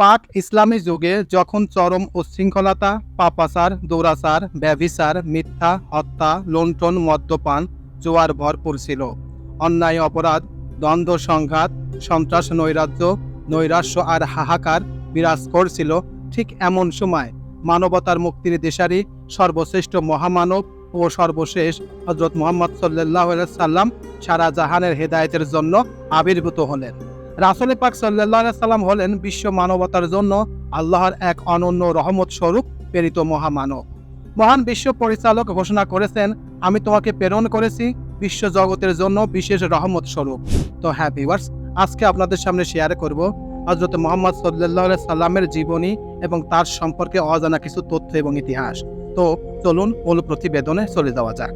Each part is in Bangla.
পাক ইসলামী যুগে যখন চরম উচ্ছৃঙ্খলতা, পাপাচার, দৌরাচার, ব্যভিচার, মিথ্যা, হত্যা, লুণ্ঠন, মদ্যপান, জোয়ার ভরপুর ছিল। অন্যায়, অপরাধ, দ্বন্দ্ব, সংঘাত, সন্ত্রাস, নৈরাজ্য, নৈরাশ্য আর হাহাকার বিরাজ করছিল ঠিক এমন সময়। মানবতার মুক্তির দেশারি সর্বশ্রেষ্ঠ মহামানব ও সর্বশেষ হজরত মোহাম্মদ সাল্লাহ সাল্লাম সারা জাহানের হেদায়েতের জন্য আবির্ভূত হলেন। রাসুল পাক সাল্লাহ সাল্লাম হলেন বিশ্ব মানবতার জন্য আল্লাহর এক অনন্য রহমত স্বরূপ প্রেরিত মহামানব। মহান বিশ্ব পরিচালক ঘোষণা করেছেন, আমি তোমাকে প্রেরণ করেছি বিশ্ব জগতের জন্য বিশেষ রহমত স্বরূপ তো হ্যাঁ ভিউয়ার্স, আজকে আপনাদের সামনে শেয়ার করব হজরত মোহাম্মদ সাল্লাহ সাল্লামের জীবনী এবং তার সম্পর্কে অজানা কিছু তথ্য এবং ইতিহাস। তো চলুন মূল প্রতিবেদনে চলে যাওয়া যাক।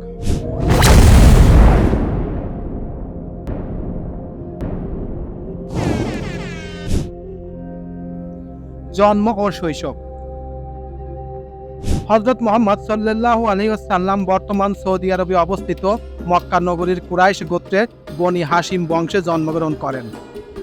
জন্ম ও শৈশব। হজরত মোহাম্মদ সাল্লাহ আলহিসাল্লাম বর্তমান সৌদি আরবে অবস্থিত মক্কা নগরীর কুরাইশ গোত্রের বনি হাসিম বংশে জন্মগ্রহণ করেন।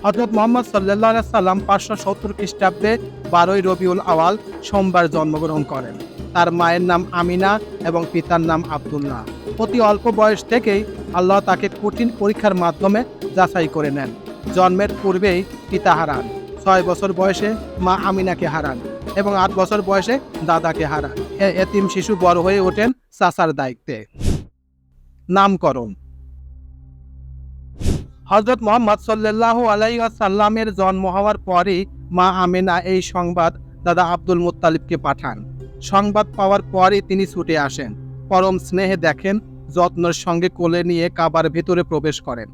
হজরত মোহাম্মদ সাল্লাহ সাল্লাম পাঁচশো সত্তর খ্রিস্টাব্দে বারোই রবিউল আওয়াল সোমবার জন্মগ্রহণ করেন। তার মায়ের নাম আমিনা এবং পিতার নাম আবদুল্লাহ। অতি অল্প বয়স থেকেই আল্লাহ তাকে কঠিন পরীক্ষার মাধ্যমে যাচাই করে নেন। জন্মের পূর্বেই পিতা হারান। ছয় বছর বয়সে মা আমিনাকে হারান এবং আট বছর বয়সে দাদাকে হারান। এতিম শিশু বড় হয়ে ওঠেন চাচার দায়িত্বে। নামকরণ। হজরত মোহাম্মদ সাল্লাহ আলাইসাল্লামের জন্ম হওয়ার পরই মা আমেনা এই সংবাদ দাদা আব্দুল মুত্তালিবকে পাঠান। সংবাদ পাওয়ার পরই তিনি ছুটে আসেন। পরম স্নেহে দেখেন, যত্নের সঙ্গে কোলে নিয়ে কাবার ভিতরে প্রবেশ করেন।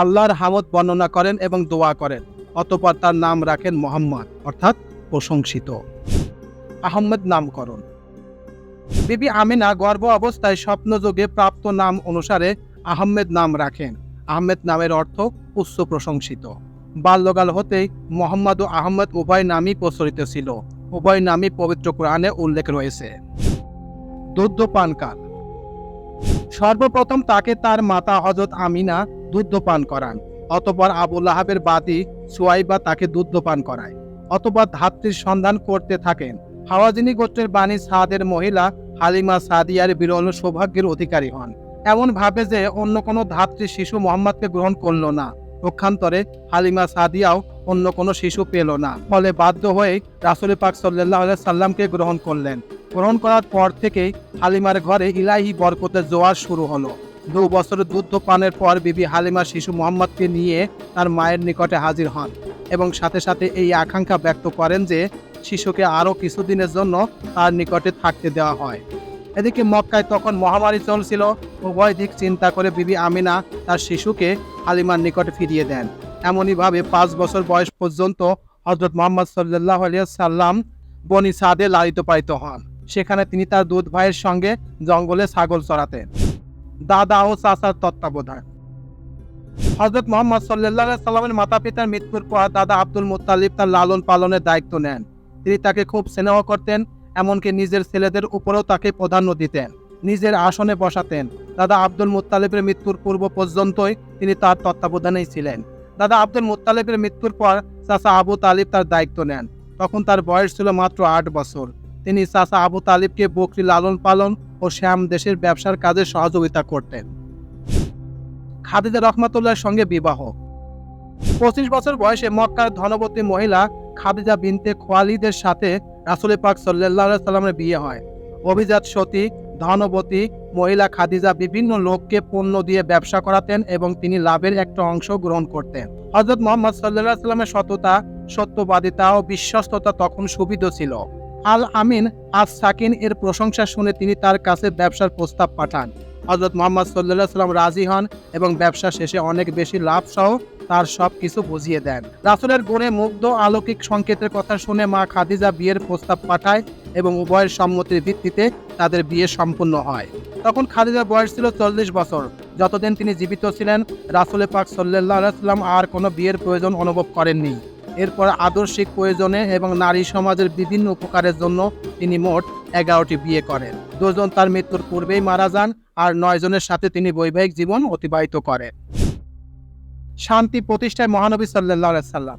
আল্লাহর হামদ বর্ণনা করেন এবং দোয়া করেন। অতপর তার নাম রাখেন মোহাম্মদ, অর্থাৎ প্রশংসিত। আহম্মদ নামকরণ। বিবি আমিনা গর্ভ অবস্থায় স্বপ্নযোগে প্রাপ্ত নাম অনুসারে আহমেদ নাম রাখেন। আহমেদ নামের অর্থ উচ্চ প্রশংসিত। বাল্যকাল হতেই মোহাম্মদ ও আহমেদ উভয় নামই প্রচলিত ছিল। উভয় নামই পবিত্র কোরআনে উল্লেখ রয়েছে। দুগ্ধপানকাল। সর্বপ্রথম তাকে তার মাতা হজরত আমিনা দুধ দুগ্ধপান করান। অতপর আবুল আহাবের বাদী সুয়াইবা তাকে দুগ্ধপান করায়। অতপর ধাত্রীর সন্ধান করতে থাকেন। হাওয়াজিনী গোত্রের বাণী সাদের মহিলা হালিমা সাদিয়ার বিরল সৌভাগ্যের অধিকারী হন। এমন ভাবে যে অন্য কোনো ধাত্রী শিশু মোহাম্মদকে গ্রহণ করল না। পক্ষান্তরে হালিমা সাদিয়াও অন্য কোনো শিশু পেল না। ফলে বাধ্য হয়ে রাসুল পাক সাল্লাহ সাল্লামকে গ্রহণ করলেন। গ্রহণ করার পর থেকেই হালিমার ঘরে ইলাহি বরকতের জোয়ার শুরু হলো। দু বছরের দুধ পানের পর বিবি হালিমা শিশু মোহাম্মদকে নিয়ে তার মায়ের নিকটে হাজির হন এবং সাথে সাথে এই আকাঙ্ক্ষা ব্যক্ত করেন যে শিশুকে আরও কিছুদিনের জন্য তার নিকটে থাকতে দেওয়া হয়। এদিকে মক্কায় তখন মহামারী চলছিল, উভয় দিক চিন্তা করে বিবি আমিনা তার শিশুকে হালিমার নিকটে ফিরিয়ে দেন। এমনইভাবে পাঁচ বছর বয়স পর্যন্ত হজরত মোহাম্মদ সাল্লাহ সাল্লাম বনি সাদে লালিত পালিত হন। সেখানে তিনি তার দুধ ভাইয়ের সঙ্গে জঙ্গলে ছাগল চড়াতেন। দাদা ও চাচার তত্ত্বাবধান। হজরত মোহাম্মদ সাল্লাহ সাল্লামের মাতা পিতার মৃত্যুর পর দাদা আব্দুল মুত্তালিব তার লালন পালনের দায়িত্ব নেন। তিনি তাকে খুব স্নেহ করতেন, এমনকি নিজের ছেলেদের উপরেও তাকে প্রাধান্য দিতেন। নিজের আসনে বসাতেন। দাদা আব্দুল মুত্তালিবের মৃত্যুর পূর্ব পর্যন্তই তিনি তার তত্ত্বাবধানেই ছিলেন। দাদা আব্দুল মুত্তালিবের মৃত্যুর পর চাচা আবু তালিব তার দায়িত্ব নেন। তখন তার বয়স ছিল মাত্র আট বছর। তিনি চাচা আবু তালিবকে বকরি লালন পালন ও শ্যাম দেশের ব্যবসার কাজে সহযোগিতা করতেন। খাদিজা রহমাতুল্লাহর সঙ্গে বিবাহ। পঁচিশ বছর বয়সে মক্কার ধনবতী মহিলা খাদিজা বিনতে খোয়ালিদের সাথে রাসুল পাক সাল্লামের বিয়ে হয়। অভিজাত সতী, ধনবতী মহিলা খাদিজা বিভিন্ন লোককে পণ্য দিয়ে ব্যবসা করাতেন এবং তিনি লাভের একটা অংশ গ্রহণ করতেন। হজরত মোহাম্মদ সাল্লাহ সাল্লামের সততা, সত্যবাদিতা ও বিশ্বস্ততা তখন সুবিধ ছিল। আল আমিন আজ সাকিন এর প্রশংসা শুনে তিনি তার কাছে ব্যবসার প্রস্তাব পাঠান। হজরত মোহাম্মদ সাল্লাহ সাল্লাম রাজি হন এবং ব্যবসা শেষে অনেক বেশি লাভ সহ তার সব কিছু বুঝিয়ে দেন। রাসুলের গুণে মুগ্ধ আলৌকিক সংকেতের কথা শুনে মা খাদিজা বিয়ের প্রস্তাব পাঠায় এবং উভয়ের সম্মতির ভিত্তিতে তাদের বিয়ে সম্পূর্ণ হয়। তখন খাদিজার বয়স ছিল চল্লিশ বছর। যতদিন তিনি জীবিত ছিলেন, রাসুল পাক সাল্লাহ সাল্লাম আর কোনো বিয়ের প্রয়োজন অনুভব করেননি। এরপর আদর্শিক প্রয়োজনে এবং নারী সমাজের বিভিন্ন উপকারের জন্য তিনি মোট এগারোটি বিয়ে করেন। দুজন তার মৃত্যুর পূর্বেই মারা যান আর নয় জনের সাথে তিনি বৈবাহিক জীবন অতিবাহিত করেন শান্তি প্রতিষ্ঠায় মহানবী সাল্লাহ সাল্লাম।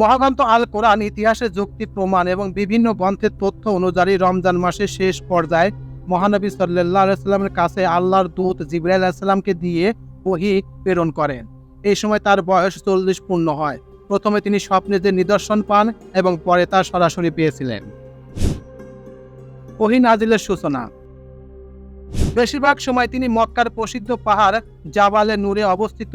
মহাগ্রন্থ আল কোরআন ইতিহাসের যুক্তি প্রমাণ এবং বিভিন্ন গ্রন্থের তথ্য অনুযায়ী রমজান মাসের শেষ পর্যায়ে মহানবী সাল্লাহ আলাইস্লামের কাছে আল্লাহর দূত জিব্রাইল আলাইসাল্লামকে দিয়ে ওহি প্রেরণ করেন। এই সময় তার বয়স চল্লিশ পূর্ণ হয়। প্রথমে তিনি স্বপ্নে যে নিদর্শন পান এবং পরে তা সরাসরি পেয়েছিলেন। ওহি নাজিলের সূচনা। বেশিরভাগ সময় তিনি মক্কার প্রসিদ্ধ পাহাড় জাবালে নূরে অবস্থিত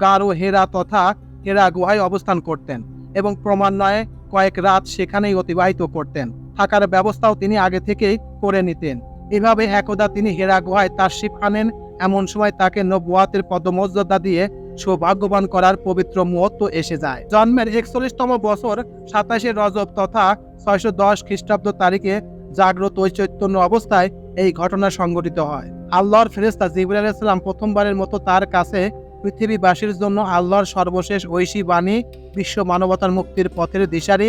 গারো হেরা তথা হেরা গুহায় অবস্থান করতেন এবং ক্রমান্বয়ে কয়েক রাত সেখানেই অতিবাহিত করতেন। থাকার ব্যবস্থাও তিনি আগে থেকেই করে নিতেন। এভাবে একদা তিনি হেরা গুহায় তার শিপ আনেন এমন সময় তাকে নবুয়াতের পদমর্যাদা দিয়ে সৌভাগ্যবান করার পবিত্র মুহূর্ত এসে যায়। জন্মের একচল্লিশতম বছর সাতাশে রজব তথা ছয়শো দশ খ্রিস্টাব্দ তারিখে জাগ্রত চৈতন্য অবস্থায় এই ঘটনা সংঘটিত হয়। আল্লাহর ফেরেস্তা জিবুল আলাইসাল্লাম প্রথমবারের মতো তার কাছে পৃথিবীবাসীর জন্য আল্লাহর সর্বশেষ ঐশী বাণী, বিশ্ব মানবতার মুক্তির পথের দিশারি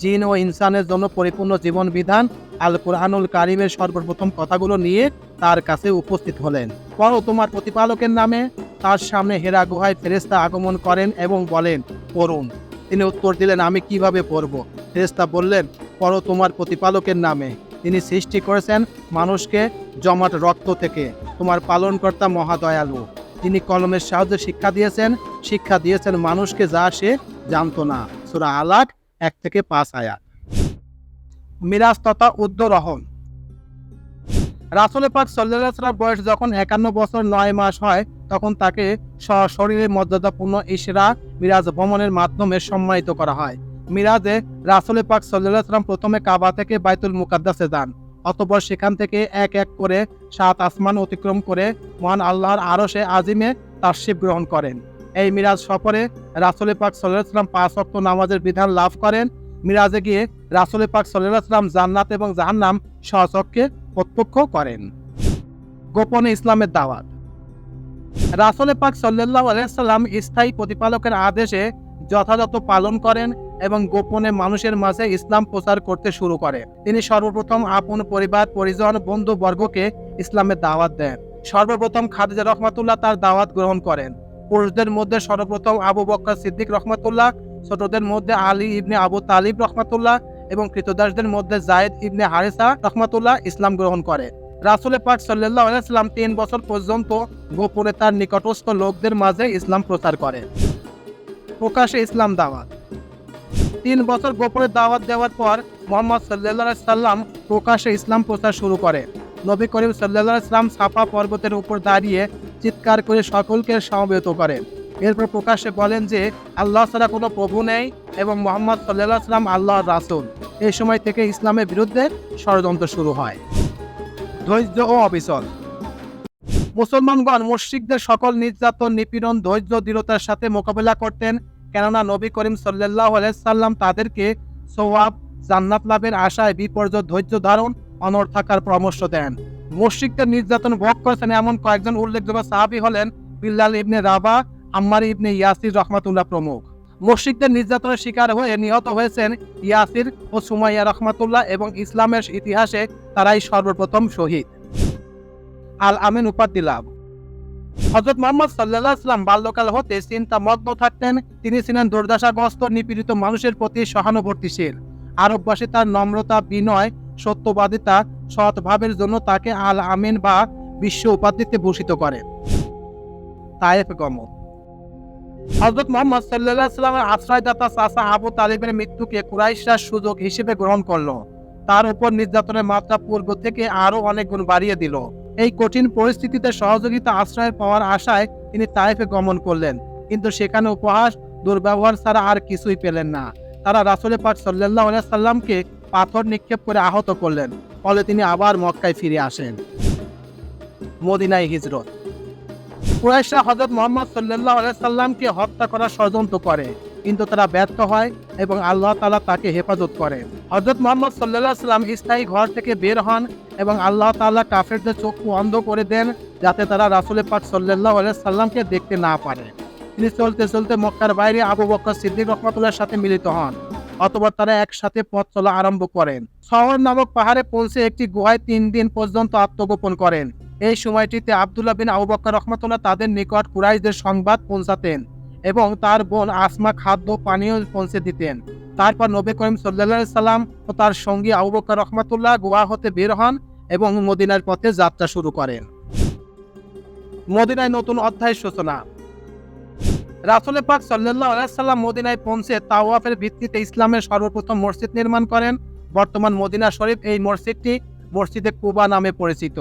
জিন ও ইনসানের জন্য পরিপূর্ণ জীবন বিধান আল কোরআনুল কারিমের সর্বপ্রথম কথাগুলো নিয়ে তার কাছে উপস্থিত হলেন। পর তোমার প্রতিপালকের নামে তার সামনে হেরা গুহায় ফেরেস্তা আগমন করেন এবং বলেন, পড়ুন। তিনি উত্তর দিলেন, আমি কীভাবে পড়ব? ফেরেস্তা বললেন পড়ো তোমার প্রতিপালকের নামে। তিনি সৃষ্টি করেছেন মানুষকে জমাট রক্ত থেকে। তোমার পালনকর্তা মহাদয়ালু। তিনি কলমের সাহায্যে শিক্ষা দিয়েছেন। শিক্ষা দিয়েছেন মানুষকে যা সে জানতো না। সুরা আলাক এক থেকে পাঁচ আয়াত। মিরাজ তথা উদ্যরহন রাসুল পাক সাল্লাম বয়স যখন একান্ন বছর নয় মাস হয়, তখন তাকে শরীরে মর্যাদাপূর্ণ ইশরা মিরাজ ভ্রমণের মাধ্যমে সম্মানিত করা হয়। মিরাজে রাসুল পাক সাল্লাম প্রথমে কাবা থেকে বাইতুল মুকাদ্দাসে যান, অতপর সেখান থেকে এক এক করে সাত আসমান অতিক্রম করে মহান আল্লাহর আরশে আজিমে তাশিব গ্রহণ করেন। এই মিরাজ সফরে রাসুল পাক সাল্লাহ সাল্লাম পাঁচ অক্ট নামাজের বিধান লাভ করেন। মিরাজে গিয়ে রাসুল পাক সাল্লাহ সাল্লাম জান্নাত এবং জাহান্নাম সচককে প্রত্যক্ষ করেন। গোপনে ইসলামের দাওয়াত। রাসুল পাক সাল্লাহ আলাইসাল্লাম স্থায়ী প্রতিপালকের আদেশে যথাযথ পালন করেন এবং গোপনে মানুষের মাঝে ইসলাম প্রচার করতে শুরু করে। তিনি সর্বপ্রথম আপন পরিবার, পরিজন বন্ধু বর্গকে ইসলামের দাওয়াত দেন। সর্বপ্রথম খাদিজা রহমাতুল্লাহ তার দাওয়াত গ্রহণ করেন। পুরুষদের মধ্যে সর্বপ্রথম আবু বক্কর সিদ্দিক রহমাতুল্লাহ, ছোটদের মধ্যে আলী ইবনে আবু তালিব রহমাতুল্লাহ এবং কৃতদাসদের মধ্যে জায়েদ ইবনে হারেসা রহমাতুল্লাহ ইসলাম গ্রহণ করে। রাসুল পাক সাল্লাহ তিন বছর পর্যন্ত গোপনে তার নিকটস্থ লোকদের মাঝে ইসলাম প্রচার করে। প্রকাশে ইসলাম দাওয়াত। তিন বছর গোপনে দাওয়াত দেওয়ার পর মোহাম্মদ সাল্লাহ সাল্লাম প্রকাশে ইসলাম প্রচার শুরু করে। নবী করিম সাল্লাহ সাল্লাম সাফা পর্বতের উপর দাঁড়িয়ে চিৎকার করে সকলকে সমবেত করেন এরপর প্রকাশ্যে বলেন যে, আল্লাহ ছাড়া কোনো প্রভু নেই এবং মোহাম্মদ সাল্লাহ সাল্লাম আল্লাহর রাসুল। এই সময় থেকে ইসলামের বিরুদ্ধে ষড়যন্ত্র শুরু হয়। ধৈর্য ও অবিচল। মুসলমানগণ, মুশ্রিকদের সকল নির্যাতন, নিপীড়ন, ধৈর্য, দৃঢ়তার সাথে মোকাবেলা করতেন, কেননা নবী করিম সাল্লাহ সাল্লাম তাদেরকে সোয়াব জান্নাত লাভের আশায় বিপর্যয়, ধৈর্য ধারণ অনর থাকার পরামর্শ দেন। মুশ্রিকদের নির্যাতন ভোগ করেছেন এমন কয়েকজন উল্লেখযোগ্য সাহাবি হলেন বিল্লাল ইবনে রাবা, আম্মার ইবনে ইয়াসির রহমাতুল্লাহ প্রমুখ। মুশ্রিকদের নির্যাতনের শিকার হয়ে নিহত হয়েছেন ইয়াসির ও সুমাইয়া রহমাতুল্লাহ এবং ইসলামের ইতিহাসে তারাই সর্বপ্রথম শহীদ। আল আমিন উপাধি লাভ। হজরত মোহাম্মদ সাল্লাহ ইসলাম বাল্যকাল হতে চিন্তা মগ্ন থাকতেন। তিনি ছিলেন দুর্দশাগ্রস্ত, নিপীড়িত মানুষের প্রতি সহানুভূতিশীল। আরববাসী তার নম্রতা, বিনয় সত্যবাদিতা সৎভাবের জন্য তাকে আল আমিন বা বিশ্ব উপাধিতে ভূষিত করে। তায়েফ গমন। হজরত মোহাম্মদ সাল্লাহ সাল্লামের আশ্রয়দাতা চাষা আবু তালিবের মৃত্যুকে কুরাইশরা সুযোগ হিসেবে গ্রহণ করল। তার উপর নির্যাতনের মাত্রা পূর্ব থেকে আরও অনেক গুণ বাড়িয়ে দিল। এই কঠিন পরিস্থিতিতে সহযোগিতা আশ্রয় পাওয়ার আশায় তিনি তাইফে গমন করলেন। কিন্তু সেখানে উপহাস, দুর্ব্যবহার ছাড়া আর কিছুই পেলেন না। তারা রাসুল পাক সাল্লাহ সাল্লামকে পাথর নিক্ষেপ করে আহত করলেন, ফলে তিনি আবার মক্কায় ফিরে আসেন। মদিনায় হিজরত। কুরাইশরা হজরত মোহাম্মদ সাল্লাহ সাল্লামকে হত্যা করার ষড়যন্ত্র করে, কিন্তু তারা ব্যর্থ হয় এবং আল্লাহ তালা তাকে হেফাজত করে। হজরত মোহাম্মদ সাল্লাহ সাল্লাম স্থায়ী ঘর থেকে বের হন এবং আল্লাহ তাল্লাহ কাফেরদের চক্ষু অন্ধ করে দেন, যাতে তারা রাসুলের পাক সাল্লাহ সাল্লামকে দেখতে না পারে। তিনি চলতে চলতে মক্কার বাইরে আবু বক্কর সিদ্দিক রহমতুল্লাহর সাথে মিলিত হন। অথবা তারা একসাথে পথ চলা আরম্ভ করেন। শহর নামক পাহাড়ে পৌঁছে একটি গুহায় তিন দিন পর্যন্ত আত্মগোপন করেন। এই সময়টিতে আবদুল্লাহ বিন আবু বক্কর রহমতুল্লাহ তাদের নিকট কুরাইশদের সংবাদ পৌঁছাতেন এবং তার বোন আসমা খাদ্য পানীয় পৌঁছে দিতেন। তারপর নবী করিম সাল্লা সাল্লাম ও তার সঙ্গী আবু বকর রহমাতুল্লাহ গোয়া হতে বের হন এবং মদিনার পথে যাত্রা শুরু করেন। মদিনায় নতুন অধ্যায়ের সূচনা। রাসুলে পাক সাল্লাহ সাল্লাম মদিনায় পৌঁছে তাওয়াফের ভিত্তিতে ইসলামের সর্বপ্রথম মসজিদ নির্মাণ করেন। বর্তমান মদিনা শরীফ এই মসজিদটি মসজিদে কুবা নামে পরিচিত।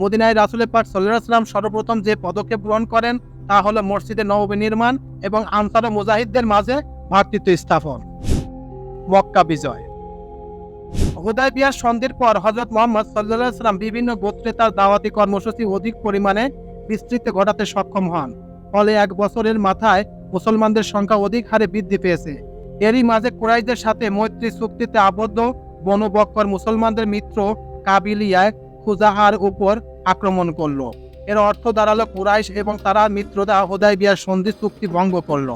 মদিনায় রাসুলে পাক সাল্লাহ সাল্লাম সর্বপ্রথম যে পদক্ষেপ গ্রহণ করেন তা হলো মসজিদে নবী নির্মাণ এবং আনসার ও মুজাহিদদের মাঝে ভ্রাতৃত্ব স্থাপন। মক্কা বিজয়। হুদায় বিয়ার সন্ধির পর হজরত মোহাম্মদ সাল্লাহ সাল্লাম বিভিন্ন গোত্রে তার দাওয়াতি কর্মসূচি অধিক পরিমাণে বিস্তৃত ঘটাতে সক্ষম হন। ফলে এক বছরের মাথায় মুসলমানদের সংখ্যা অধিক হারে বৃদ্ধি পেয়েছে। এরই মাঝে কুরাইশদের সাথে মৈত্রী চুক্তিতে আবদ্ধ বনবক্কর মুসলমানদের মিত্র কাবিলিয়ায় খুজাহার উপর আক্রমণ করল। এর অর্থ দাঁড়াল কুরাইশ এবং তারা মিত্রদা হোদাই বিয়ার সন্ধি চুক্তি ভঙ্গ করল।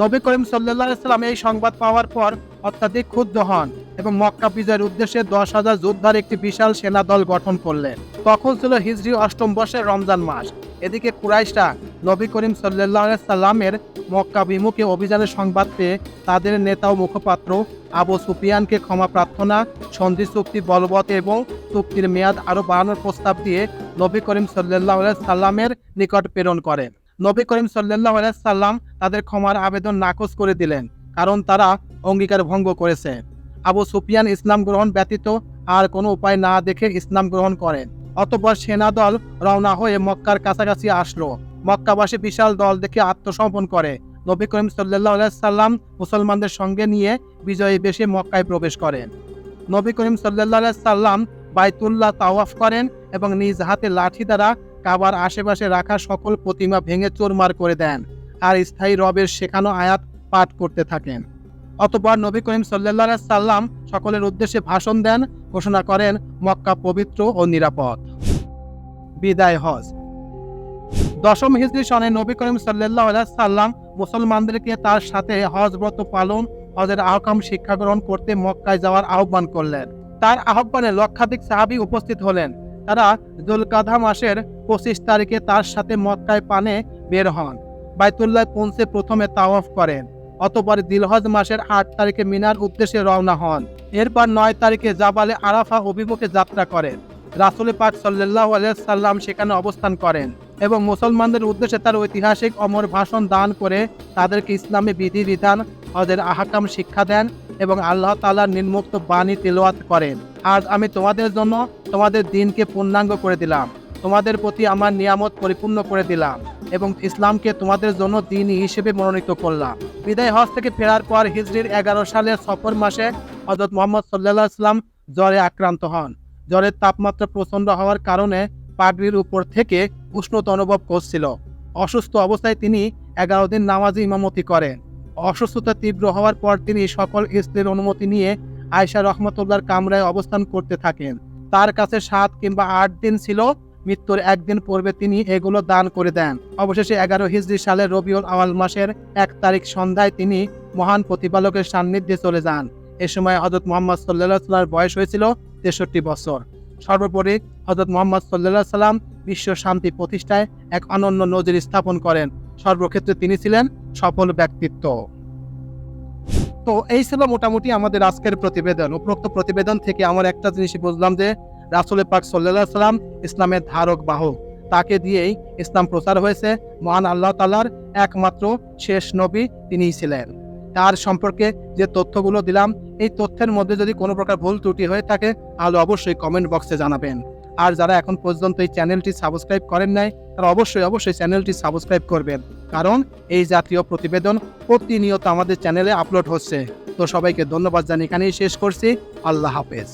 নবী করিম সাল্লাহ সাল্লাম এই সংবাদ পাওয়ার পর অত্যাধিক ক্ষুব্ধ হন এবং মক্কা বিজয়ের উদ্দেশ্যে দশ হাজার যোদ্ধার একটি বিশাল সেনা দল গঠন করলেন। তখন ছিল হিজরি অষ্টম বর্ষের রমজান মাস। এদিকে কুরাইশরা নবী করিম সাল্লাহ সাল্লামের মক্কা বিমুখে অভিযানের সংবাদ পেয়ে তাদের নেতা ও মুখপাত্র আবু সুফিয়ানকে ক্ষমা প্রার্থনা, সন্ধি চুক্তি, বলবৎ এবং চুক্তির মেয়াদ আরও বাড়ানোর প্রস্তাব দিয়ে নবী করিম সাল্লাহ সাল্লামের নিকট প্রেরণ করে। নবী করিম সাল্লাহ সাল্লাম তাদের ক্ষমার আবেদন নাকচ করে দিলেন, কারণ তারা অঙ্গীকার ভঙ্গ করেছে। আবু সুফিয়ান ইসলাম গ্রহণ ব্যতীত আর কোনো উপায় না দেখে ইসলাম গ্রহণ করেন। অতপর সেনাদল রওনা হয়ে মক্কার কাছাকাছি আসলো। মক্কাবাসী বিশাল দল দেখে আত্মসমর্পণ করে। নবী করিম সাল্লাহ সাল্লাম মুসলমানদের সঙ্গে নিয়ে বিজয়ী বেশে মক্কায় প্রবেশ করেন। নবী করিম সাল্লাহ সাল্লাম বাইতুল্লাহ তাওয়াফ করেন এবং নিজ হাতে লাঠি দ্বারা কাবার আশেপাশে রাখা সকল প্রতিমা ভেঙে চোরমার করে দেন। আর স্থায়ী রবের শেখানো আয়াত পাঠ করতে থাকেন। অতপর নবী করিম সাল্লাহ সাল্লাম সকলের উদ্দেশ্যে ভাষণ দেন, ঘোষণা করেন, মক্কা পবিত্র ও নিরাপদ। বিদায় হজ। দশম হিজরি সনে নবী করিম সাল্লাহ সাল্লাম মুসলমানদেরকে তার সাথে হজ ব্রত পালন, হজের আহকাম শিক্ষা গ্রহণ করতে মক্কায় যাওয়ার আহ্বান করলেন। তার আহ্বানে লক্ষাধিক সাহাবি উপস্থিত হলেন। তারা জুলকাধা মাসের পঁচিশ তারিখে তার সাথে মক্কায় পানে বের হন। বাইতুল্লাহ পৌঁছে প্রথমে তাওয়াফ করেন। অতপর দিলহজ মাসের আট তারিখে মিনার উদ্দেশ্যে রওনা হন। এরপর নয় তারিখে জাবালে আরাফা অভিমুখে যাত্রা করেন। রাসুল পাক সাল্লাহ সাল্লাম সেখানে অবস্থান করেন এবং মুসলমানদের উদ্দেশ্যে তার ঐতিহাসিক অমর ভাষণ দান করে তাদেরকে ইসলামী বিধিবিধান, হজের আহাকাম শিক্ষা দেন এবং আল্লাহ তালার নির্মুক্ত বাণী তেলোয়াত করেন। আজ আমি তোমাদের জন্য তোমাদের দিনকে পূর্ণাঙ্গ করে দিলাম। তোমাদের প্রতি আমার নিয়ামত পরিপূর্ণ করে দিলাম এবং ইসলামকে তোমাদের জন্য দিন হিসেবে মনোনীত করলাম। বিদায় হজ থেকে ফেরার পর হিজরির এগারো সালের সফর মাসে হজরত মোহাম্মদ সাল্লাহ ইসলাম জ্বরে আক্রান্ত হন। জ্বরের তাপমাত্রা প্রচণ্ড হওয়ার কারণে পাগড়ির উপর থেকে উষ্ণতা অনুভব করছিল। অসুস্থ অবস্থায় তিনি এগারো দিন নামাজি ইমামতি করেন। অসুস্থতা তীব্র হওয়ার পর তিনি সকল স্ত্রীর অনুমতি নিয়ে আয়সা রহমতুল্লাহর কামরায় অবস্থান করতে থাকেন। তার কাছে সাত কিংবা আট দিন ছিল মৃত্যুর একদিন পূর্বে তিনি এগুলো দান করে দেন। অবশেষে এগারো হিজড়ি সালের রবিউল আওয়াল মাসের এক তারিখ সন্ধ্যায় তিনি মহান প্রতিপালকের সান্নিধ্যে চলে যান। এ সময় হজরত মোহাম্মদ সাল্লাহ সাল্লার বয়স হয়েছিল তেষট্টি বছর। সর্বোপরি হজরত মোহাম্মদ সাল্লাহ সাল্লাম বিশ্ব শান্তি প্রতিষ্ঠায় এক অনন্য নজির স্থাপন করেন। সর্বক্ষেত্রে তিনি ছিলেন সফল ব্যক্তিত্ব। তো এই ছিল মোটামুটি আমাদের আজকের প্রতিবেদন। উপরোক্ত প্রতিবেদন থেকে আমার একটা জিনিসই বুঝলাম যে রাসুল পাক সাল্লাহ সাল্লাম ইসলামের ধারক, বাহক। তাকে দিয়েই ইসলাম প্রচার হয়েছে। মহান আল্লাহ তালার একমাত্র শেষ নবী তিনিই ছিলেন। তার সম্পর্কে যে তথ্যগুলো দিলাম, এই তথ্যের মধ্যে যদি কোনো প্রকার ভুল ত্রুটি হয়ে থাকে, তাহলে অবশ্যই কমেন্ট বক্সে জানাবেন। আর যারা এখন পর্যন্ত এই চ্যানেলটি সাবস্ক্রাইব করেন নাই, তারা অবশ্যই অবশ্যই চ্যানেলটি সাবস্ক্রাইব করবেন। কারণ এই জাতীয় প্রতিবেদন প্রতিনিয়ত আমাদের চ্যানেলে আপলোড হচ্ছে। তো সবাইকে ধন্যবাদ জানিয়ে এখানেই শেষ করছি। আল্লাহ হাফেজ।